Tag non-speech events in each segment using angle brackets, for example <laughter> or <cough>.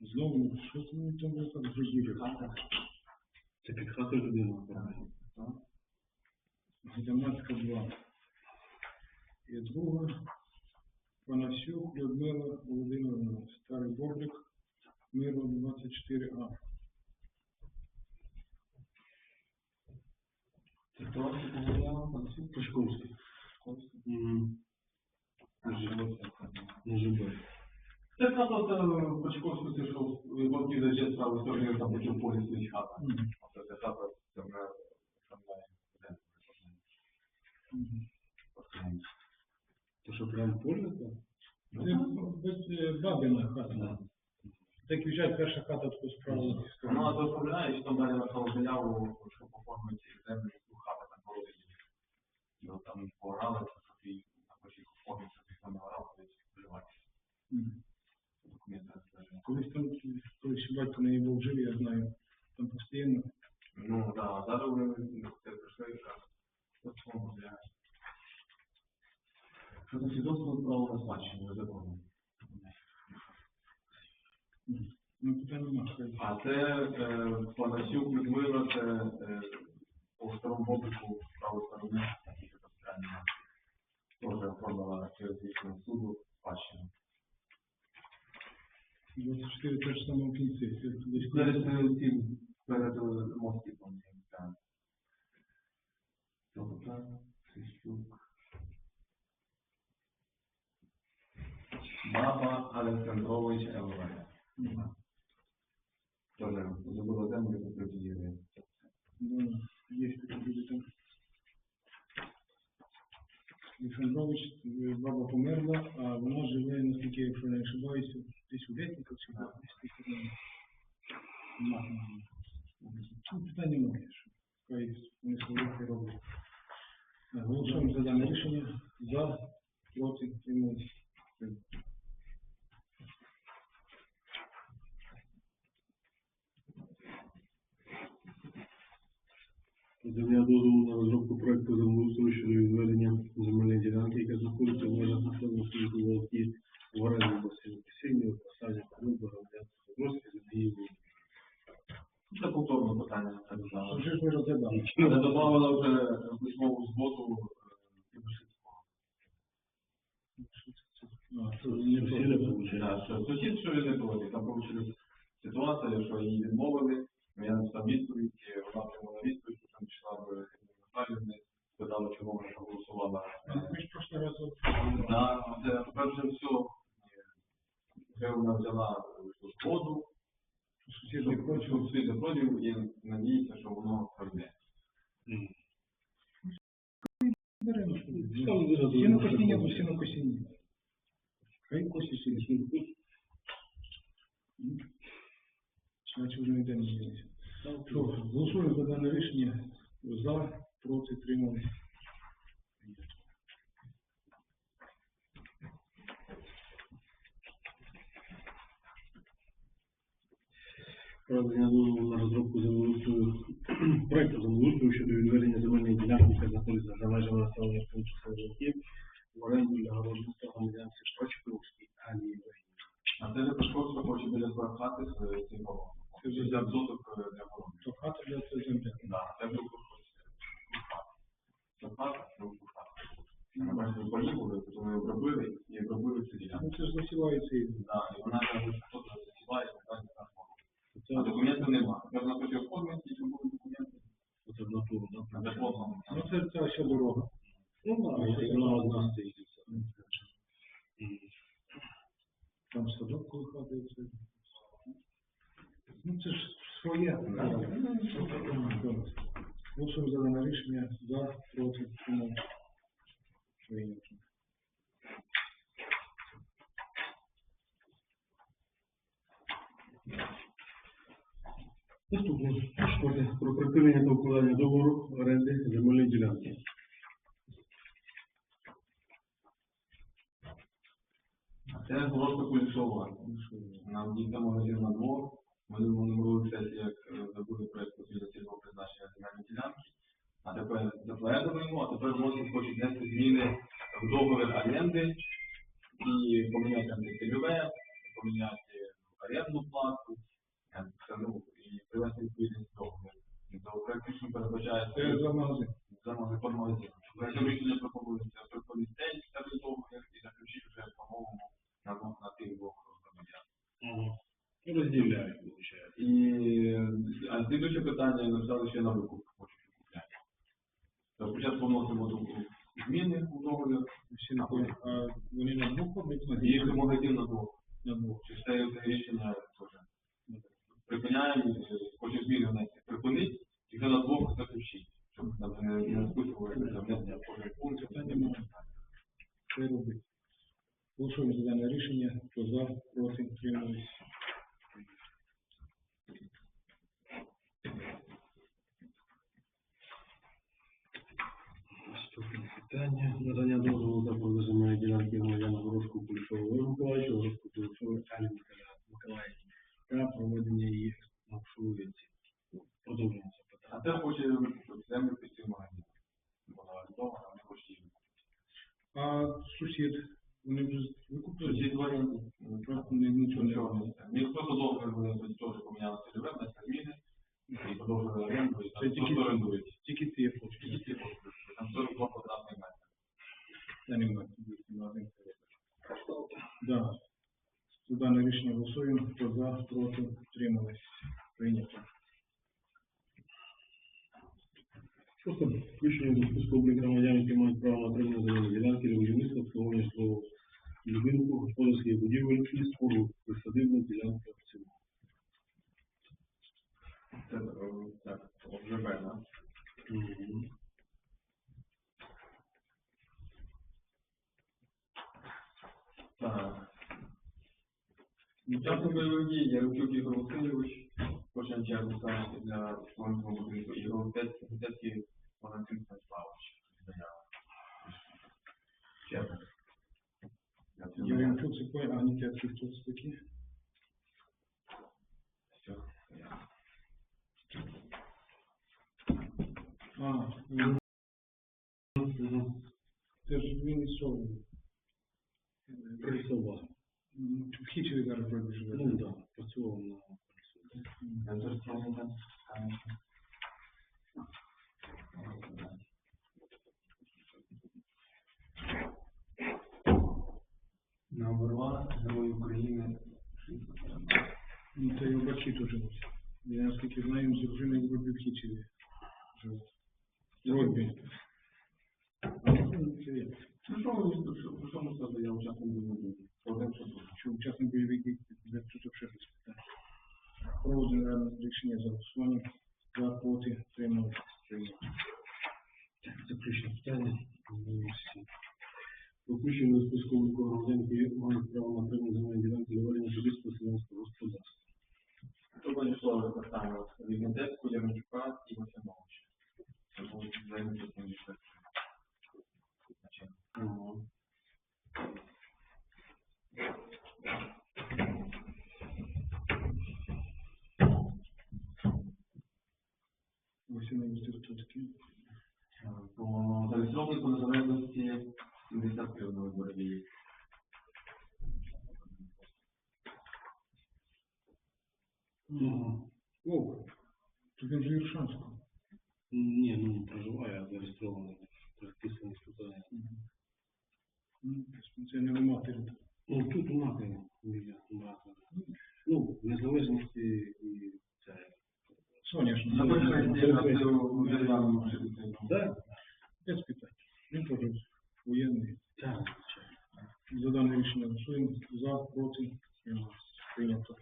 Знову, що це ми там було так зробили? Це під хатою людина. Гайдамацька 2. І друга Панасюк Людмила Володимировна, Старий Бобрик, Миру 24А. Це хто поговорила? Максим? Пашковський. Мгм. Не живе. Це хата Пачковську, це що вовки за час правої сторони там почав полі стоїть хата. Оце ця хата, це вже. То що прям поле? Це без- е, бабина хата. Так в'їжджає перша хата таку справу. Ну, а то оформляє, і там далі написав заяву, що оформити землю, яку хата там породить. Ну, там пограли, що ти хоче їх оформити, щоб їх там не варав, коли їх полювати. Мгм. Документи розповідає. Колись там, батько не був живий, я знаю, там постійно. Ну, да, а зараз вони це прийшли і кажуть, от чому для... Що це свідоцтво право на спадщину, законно. Ну, питань нема. А це е, Панасюк Людмила, це е, по второму бобику правої сторони, такі капітальні. Теж оформила через рішення суду спадщину. 24 теж саме в кінці. Перед е, мостиком. Тобто, Сищук. Баба Олександрович ЛВ. Тоже забула землю, яку приділи. Ну, є такі люди там. Олександрович, е, баба померла, а вона живе, наскільки, якщо не ошибаюся, десь у Летниках чи десь. Нема. Ну, питань немає, що хай вони свої роблять. Е, Голосуємо за дане рішення. За, проти, тримуюсь. Надання дозволу на розробку проекту землеустрою щодо відведення земельної ділянки, яка знаходиться в межах населеного пункту Волки в оренду басейну пісені, посаді клубу громадянського розвитку за Це повторне питання, так. Вже ж ми розглядали. Але додавала вже письмову згоду це. Так, що сусід, що він не проти. Там вийшла ситуація, що її відмовили, я написав відповідь, і вона отримала відповідь, в Наталівни, спитала, чому вона проголосувала. Ми ж прошлий раз Да, це тепер все. Вже вона взяла е, згоду, сусід не хоче. що і надіється, що воно пройде. Мгм. Беремо. Там зараз Сіно косіння, то сіно косіння. Хай косі сіно. Значить, вже не йде Що, голосуємо за дане рішення. За, проти, тримали. Проведення дозволу на розробку землеустрою, <clears throat> проекту землеустрою щодо відведення земельної ділянки, яка знаходиться за межами населених пунктів Соловків, в оренду для городництва громадянських Шпачковській Алії Євгенівні. А це Лепешко, що хоче біля своєї хати з цим полом. Це вже для. Для це земля. Да, це був Це хата, це був хата. Ми бачили, поїхали, потім ми обробили і обробили цю ділянку. Ну це ж засівається і вона каже, що хтось засіває, і так. А Це, документів нема. Тепер вона хоче оформити, були документи. це в натуру, так? ну це ця вся дорога. Ну, так, і вона одна стоїть. Мгм. Там садок і все. Ну це ж своє. Голосуємо за дане рішення. За, проти, тримали. Прийнято. Наступне. Шкоди про припинення та укладання договору оренди земельної ділянки. Це Горошка Кулішова. Нам дійсно магазин на двох. Ми минулій сесії як е, забули проєкт посвіти цільного призначення земельної ділянки. А тепер затвердуємо, а тепер вносять хочуть внести зміни в договір оренди і поміняти там поміняти орендну плату, ну, і привести відповідність договір. То практично передбачається Це за магазин. за магазин магазин. Проектом рішення пропонується цей старий договір і заключити вже по-новому на, на тих двох громадян. Ага. Ну, Розділяють, виходить. І а слідуюче питання написали ще на викуп спочатку вносимо тут зміни у договір, Всі на вони на двох і якщо магазин на двох. Двох. Чи все це рішення теж. Припиняємо, е, хоче зміни внести. Припинить, і вже на двох заключить. Щоб там не, списували за внесення Це не може так. Це робить. Голосуємо за дане рішення. Хто за, проти, утримались. Наступне питання. Надання дозволу за продаж ділянки громадян Горошку Кулішову Олегу Миколаївичу, Горошку Кулішову Алі Миколаївні та проведення її маршрутів. Продовжуємо це А питання. це хоче викупити землю під цим магазином. Вона орендована, вони хочуть її. А сусід, вони вже викупили? Сусід варіанти. Просто ні- нічого не Нічого робили. не Ніхто договір вони тоді теж поміняли цільове, внесли зміни і продовжили оренду, і Це там тільки- просто орендують. Тільки ці хочуть. Тільки ці кошти. Там 42 квадратних метри. Та немає. магазин. Да. За дане рішення голосуємо. Хто за, проти, утримались. Прийнято. Шосте. Включення до списку облік громадян, які мають право на отримання земельної ділянки для будівництва, обслуговування житлового будинку, господарських будівель і споруд, присадибна ділянка в цілому. Це е, так, ОЖБ, да? Мгм. Так. Учасник бойових дій Ігор Васильович, почав чергу для свого будинку Ігор Витецький це кой, а не те, хто це такі? Все, заява. А, Мгм. це ж він із Солоду. Присова. М, В Хічеві зараз вроде живе. Ну да, працював на Я теж цього не знаю. Номер два, Герой України, 60. Ну, Це тут живуть. Я наскільки знаю, з дружиною в Робі в Хічеві живуть. Робі. Це я. Що ви що- що- що ми сказали, я учасник бойових дій. Що учасник бойових дій де тут ще щось питання. Проводимо реальне рішення за голосуванням. За, проти, тримали. Прийнято. Заключне питання. Всі. Включення до списку обліку громадян, які мають право на отримання земельної ділянки для ведення особистого селянського господарства. Тут Владислава Кастанова, Вігнетецьку, Яремчука і Васиновича. Це хто такий? е, По зареєстрованій по незалежності 73 вибори дії. О, тут він же. Ні, ну не проживає, а зареєстрований. Приписаний спитання. Ну, Це не в матері. Ну, тут у матері біля брата. Ну, незалежності і це. Соняшно. Запишіть на цю дерев'яну шибицю. Да? Без питань. Він теж воєнний. Так, звичайно. За дане рішення голосуємо. За, проти. Прийнято.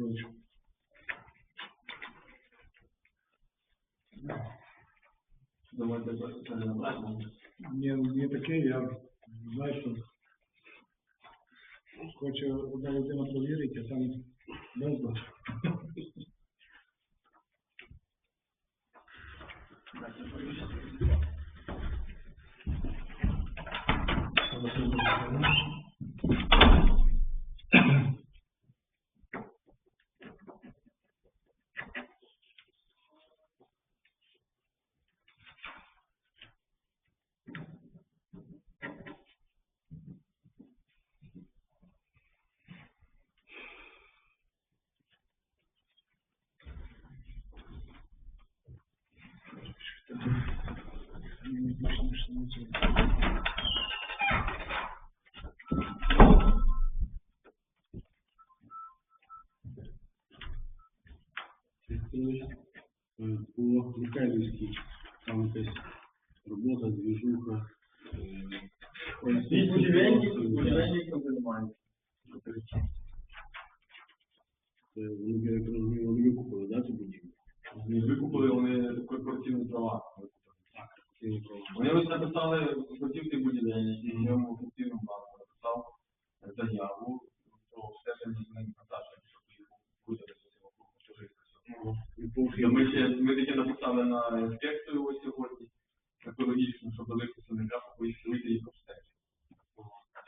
Що це не? Не, таке, я знаю, що хоче одна людина провірити, а там безлад. Мені більше ніж не цього. Вікторович, е, по Михайлівській, там якась робота, двіжуха. е, Ці будівельні, будівельні немає. Це Вони, я так розумію, вони викупили, да, цю будівлю? Вони викупили вони корпоративні права. Так, корпоративні права. Вони ось написали хотівки будівельні, і в ньому офіційному банку написав заяву про стеження з ним контактів, щоб їх видалити з цього кругу чужих. По Ми ще ми таки написали на інспекцію ось сьогодні, екологічну, щоб дивитися їх вийти їх обстежити.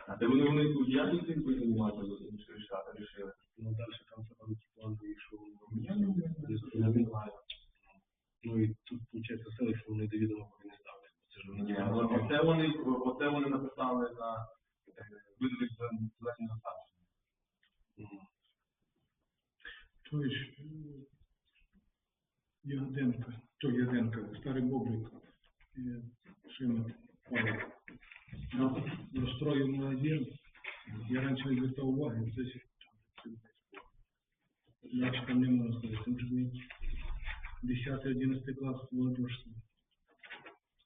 А де вони вони у діяльності будуть займатися, ніж рішати, рішили. Ну, далі там це там ті плани, якщо Я не я не знаю. Ну і тут виходить село, що вони до відома не ставлять. Це ж вони Ні, от- оце вони, оце вони написали на видові зелені насадження. Мгм. Той ж Ягоденко, то Ягоденко, старий Бобрик, е, Шимат Павло. Ну, Розстроїв магазин, я раніше не звертав уваги, це Значить, там не можна сказати, там же не 10-11 клас молодежний.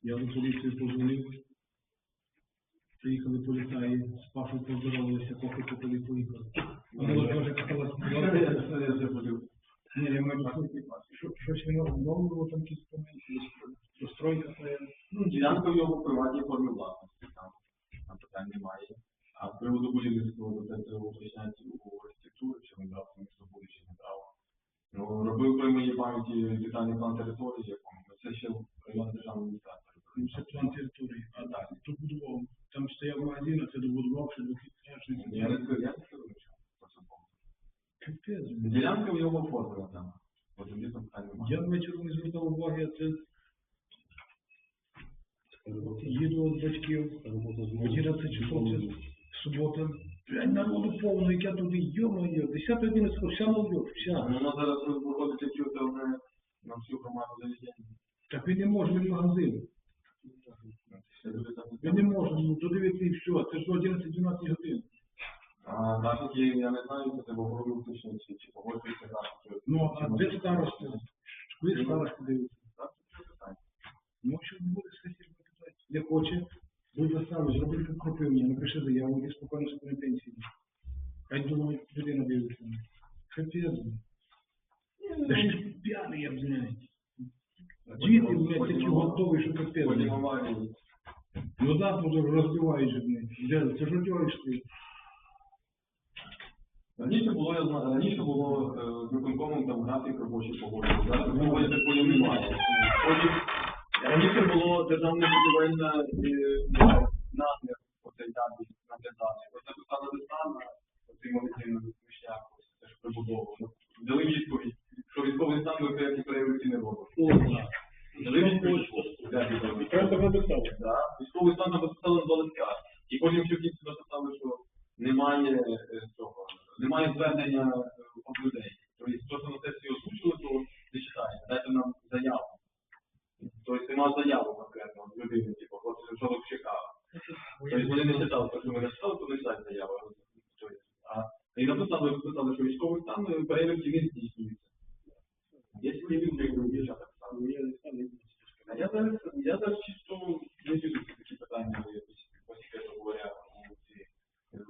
Я до поліції позвонив, приїхали поліцаї, з Пашою поздоровалися, поки попили поїхали. А молодежі казала, ні, я маю на щось воно обновлювало там якісь моменти, розстройка це. Ну, ділянка в його приватній формі власності, там, там питань немає. А з приводу будівництва, це треба уточняти у архітектурі, чи він брав між собою, чи не брав. Ну, робив при моїй пам'яті детальний план території, якому це ще район державної адміністрації. Це план території. А так, тут будував. Там стояв магазин, а це добудував ще двохітажний. Я не скажу, я не скажу нічого. по цьому поводу. Капець. Його оформлена там. От тоді там немає. Я ввечері не звертав уваги, а це їду від батьків, це 11 часов, це субота. Блядь, народу повно, яке туди, йо-моє, 10 11 вся молодь, вся. Воно зараз виходить, як це вже на всю громаду заведення. Так він не може, він магазин. Він не може, ну, до 9 і все, це ж до 11-12 годин. Нафіки, я не знаю, це треба говорю точно, чи, чи погоджується. Ну, а де старости? Ви старости дивитися. Так, це питання. Ну, що не буде сесії питати. Не хоче, будь ласка, зроби кропивні, напиши заяву, і спокійно собі на пенсії. Хай думає, людина дивиться. Капець. Да ще ж п'яний, я б знаю. Діти, блядь, такі готові, що капець. Ну да, тут розбивають блядь. Де, ж робиш ти. Раніше було, я знаю, раніше було е, з виконкомом там графік робочі погоди. Зараз ну, я такої немає. Потім раніше було державне будівельне нагляд, намір, оцей даний наглядати. Ось написали листа на цей магазин вишняк, ось це ж прибудову. Ну, Дали відповідь, що військовий стан ви проєкті перевірки не робить. Дали відповідь. де відповідь? Правда, написали. Да. Військовий стан нам написали на два листка. І потім ще в кінці написали, що немає е, цього, немає звернення е, від людей. Тобто, просто на сесії озвучили, то не читаєте, дайте нам заяву. Тобто нема заяви конкретно від людини, типу, хлопці, що ви чекали. Тобто вони не читали, те, що ми написали, то не читають заяву. Тобто, А і написали, написали, що військовий стан е, перевірки не здійснюється. Є перевірки, як ви дівчата писали. А я зараз, я зараз чисто не вижу такі питання, бо якось говоря у говоря,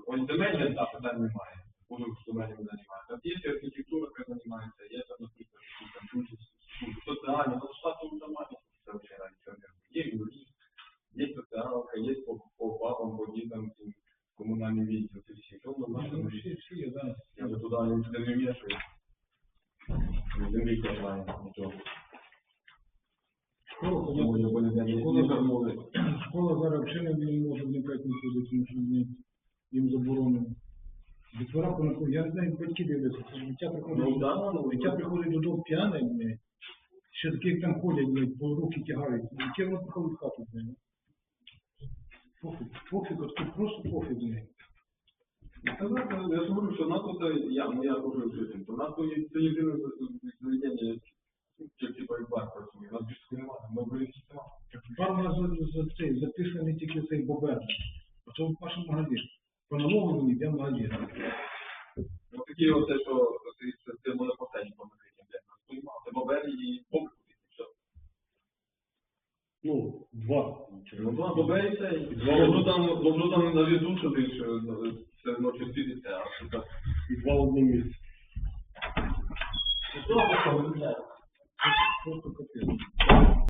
Ось земельне, так, питань немає. Буду з земельними займатися. є архітектура, яка займається, є там, наприклад, якісь там дуже соціальні, ну штату нормально, це взагалі навіть не є юрист, є соціалка, є по, по папам, по дітям, ці комунальні відділ, це всі, що воно Ну, наше, всі, всі є, да. я вже туди нічого не вмішую. Землі нічого. Школа, зараз взагалі не може вникати нікуди, тому що їм заборонено. Дітвора понаходять, я не знаю, батьки дивляться, дитя Ну, приходить, ну, дитя приходить додому п'яне, ще таких там ходять, по руки тягають, яке воно приходить в хату, блядь. Пофіг, пофіг, от тут просто пофіг, блядь. Знаєте, я ж говорю, що нас тут, я, ну я говорю житель, то є- це єдине заведення, як типа як бар працює, у нас більше немає, ми беремо система. Бар у нас за, за цей, записаний тільки цей бобер. А то в вашому магазині. По налоговому йде магазин. Ну такі оце, що це, це, це монопостені по накриттям, блядь, нас приймав, це бобер і попит. Ну, два. Ну, два бобер і це, воно там, воно там навіть що ти, що